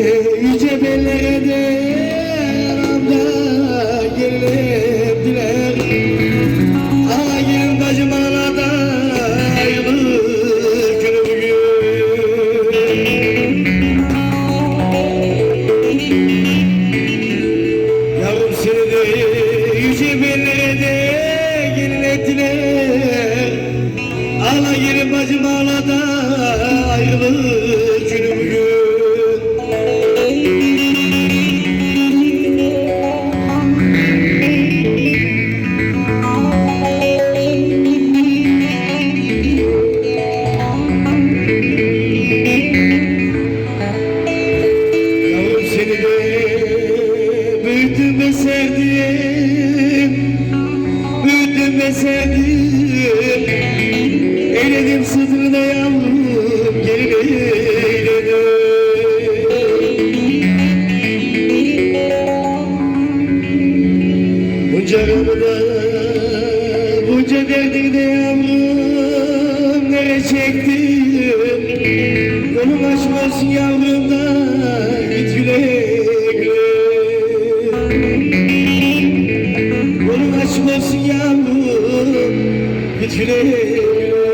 Yüce bellere de aramda geldiler Ana gelin bacım anada ayrılık günü yüce bellere de gelin ettiler Ağla gelin bacım ağla da ve sevdim ve sevdim Eyledim sırrına yavrum gelin eyledim Bunca gamıda bunca derdini de yavrum Nere çektim? Yolun açmasın yavrum Git güle güle